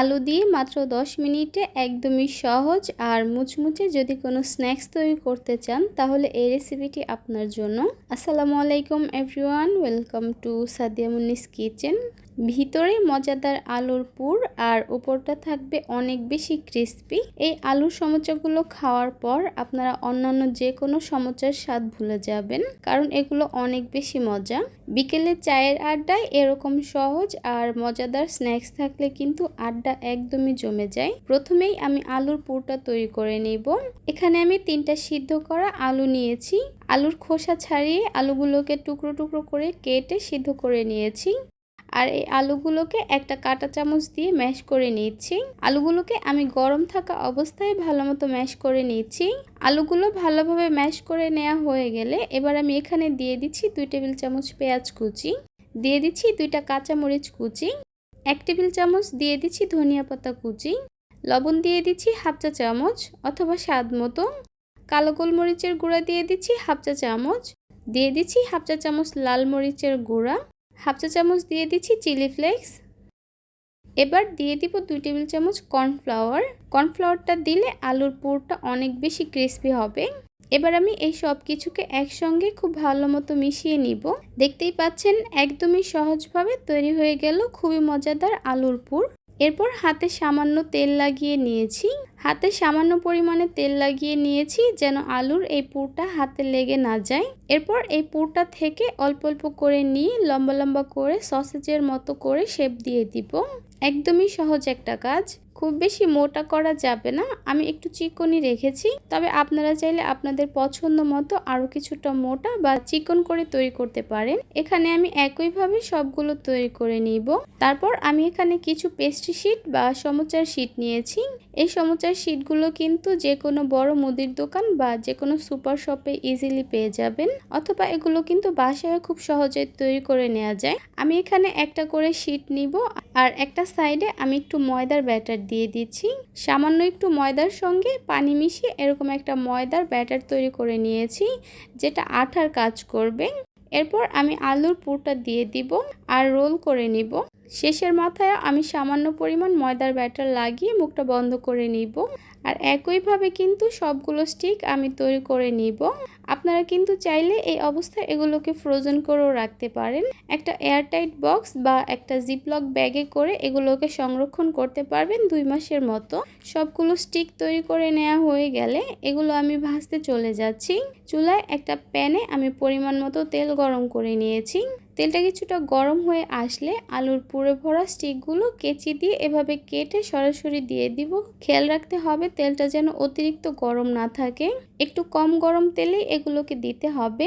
আলু দিয়ে মাত্র 10 মিনিটে একদমই সহজ। আর মুচমুচে যদি কোনো স্ন্যাক্স তৈরি করতে চান, তাহলে এই রেসিপিটি আপনার জন্য। আসসালামু আলাইকুম everyone welcome to Sadia Munni's kitchen ভিতরে মজাদার আলুর পুর আর উপরটা থাকবে অনেক বেশি ক্রিস্পি এই আলুর সমোচাগুলো খাওয়ার পর আপনারা অন্যান্য যে কোনো সমোচার স্বাদ ভুলে যাবেন, কারণ এগুলো অনেক বেশি মজা। বিকেলে চায়ের আড্ডায় এরকম সহজ আর মজাদার স্ন্যাক্স থাকলে কিন্তু আড্ডা একদমই জমে যায়। প্রথমেই আমি আলুর পুরটা তৈরি করে নিব। এখানে আমি তিনটা সিদ্ধ করা আলু নিয়েছি। আলুর খোসা ছাড়িয়ে আলুগুলোকে টুকরো টুকরো করে কেটে সিদ্ধ করে নিয়েছি। আর এই আলুগুলোকে একটা কাঁটা চামচ দিয়ে ম্যাশ করে নিচ্ছি। আলুগুলোকে আমি গরম থাকা অবস্থায় ভালো মতো ম্যাশ করে নিচ্ছি। আলুগুলো ভালোভাবে ম্যাশ করে নেওয়া হয়ে গেলে এবার আমি এখানে দিয়ে দিচ্ছি দুই টেবিল চামচ পেঁয়াজ কুচি। দিয়ে দিচ্ছি দুইটা কাঁচামরিচ কুচি। এক টেবিল চামচ দিয়ে দিচ্ছি ধনিয়া পাতা কুচি। লবণ দিয়ে দিচ্ছি হাফ চা চামচ অথবা স্বাদ মতো। কালো গোলমরিচের গুঁড়া দিয়ে দিচ্ছি হাফ চা চামচ। দিয়ে দিচ্ছি হাফ চা চামচ লাল মরিচের গুঁড়া। হাফ চা চামচ দিয়ে দিচ্ছি চিলি ফ্লেক্স। এবার দিয়ে দিব দুই টেবিল চামচ কর্নফ্লাওয়ার। কর্নফ্লাওয়ারটা দিলে আলুর পুরটা অনেক বেশি ক্রিসপি হবে। এবার আমি এই সব কিছুকে একসঙ্গে খুব ভালো মতো মিশিয়ে নিব। দেখতেই পাচ্ছেন, একদমই সহজভাবে তৈরি হয়ে গেল খুবই মজাদার আলুর পুর। এরপর হাতে সামান্য তেল লাগিয়ে নিয়েছি। হাতে সামান্য পরিমাণে তেল লাগিয়ে নিয়েছি যেন আলুর এই পুরটা হাতে লেগে না যায়। এরপর এই পুরটা থেকে অল্প অল্প করে নিয়ে লম্বা লম্বা করে সসেজের মতো করে শেপ দিয়ে দিব। একদমই সহজ একটা কাজ। খুব বেশি মোটা করা যাবে না। আমি একটু চিকনই রেখেছি। তবে আপনারা চাইলে আপনাদের পছন্দ মতো আরও কিছুটা মোটা বা চিকন করে তৈরি করতে পারেন। এখানে আমি একইভাবে সবগুলো তৈরি করে নিব। তারপর আমি এখানে কিছু পেস্ট্রি শিট বা সমুচার শিট নিয়েছি। এই সমুচার শিটগুলো কিন্তু যে কোনো বড় মুদির দোকান বা যে কোনো সুপার শপে ইজিলি পেয়ে যাবেন। অথবা এগুলো কিন্তু বাসায় খুব সহজে তৈরি করে নেওয়া যায়। আমি এখানে একটা করে শিট নিব। আর একটা সাইডে আমি একটু ময়দার ব্যাটার দিয়ে দিচ্ছি। সামান্য একটু ময়দার সঙ্গে পানি মিশিয়ে এরকম একটা ময়দার ব্যাটার তৈরি করে নিয়েছি, যেটা আঠার কাজ করবে। এরপর আমি আলুর পুরটা দিয়ে দিব আর রোল করে নিব। শেষের মাথায় আমি সামান্য পরিমাণ ময়দার ব্যাটার লাগিয়ে মুখটা বন্ধ করে নিব। আর একইভাবে কিন্তু সবগুলো স্টিক আমি তৈরি করে নিব। আপনারা কিন্তু চাইলে এই অবস্থায় এগুলোকে ফ্রোজেন করেও রাখতে পারেন। একটা এয়ারটাইট বক্স বা একটা জিপলক ব্যাগে করে এগুলোকে সংরক্ষণ করতে পারবেন দুই মাসের মতো। সবগুলো স্টিক তৈরি করে নেওয়া হয়ে গেলে এগুলো আমি ভাজতে চলে যাচ্ছি। চুলায় একটা প্যানে আমি পরিমাণ মতো তেল গরম করে নিয়েছি। তেলটা কিছুটা গরম হয়ে আসলে আলুর পুরে ভরা স্টিকগুলো কেচি দিয়ে এভাবে কেটে সরাসরি দিয়ে দিব। খেয়াল রাখতে হবে তেলটা যেন অতিরিক্ত গরম না থাকে। একটু কম গরম তেলেই এগুলোকে দিতে হবে।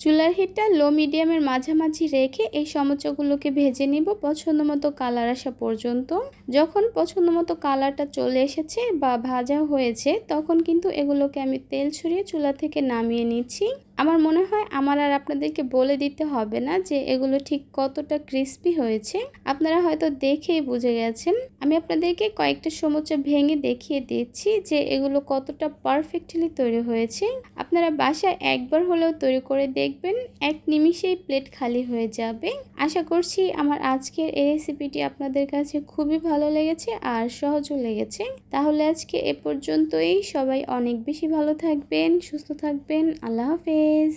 চুলার হিটটা লো মিডিয়ামের মাঝামাঝি রেখে এই সমোচাগুলোকে ভেজে নিব পছন্দ মতো কালার আসা পর্যন্ত। যখন পছন্দ মতো কালারটা চলে এসেছে বা ভাজা হয়েছে, তখন কিন্তু এগুলোকে আমি তেল ছড়িয়ে চুলা থেকে নামিয়ে নিচ্ছি। আমার মনে হয় আমার আর আপনাদেরকে বলে দিতে হবে না যে এগুলো ঠিক কতটা ক্রিস্পি হয়েছে। আপনারা হয়তো দেখেই বুঝে গেছেন। আমি আপনাদেরকে কয়েকটা সমুচা ভেঙে দেখিয়ে দিচ্ছি যে এগুলো কতটা পারফেক্টলি তৈরি হয়েছে। আপনারা বাসায় একবার হলেও তৈরি করে দেখবেন, এক নিমিষেই প্লেট খালি হয়ে যাবে। আশা করছি আমার আজকের এই রেসিপিটি আপনাদের কাছে খুবই ভালো লেগেছে আর সহজও লেগেছে। তাহলে আজকে এ পর্যন্তই। সবাই অনেক বেশি ভালো থাকবেন, সুস্থ থাকবেন। আল্লাহ হাফেজ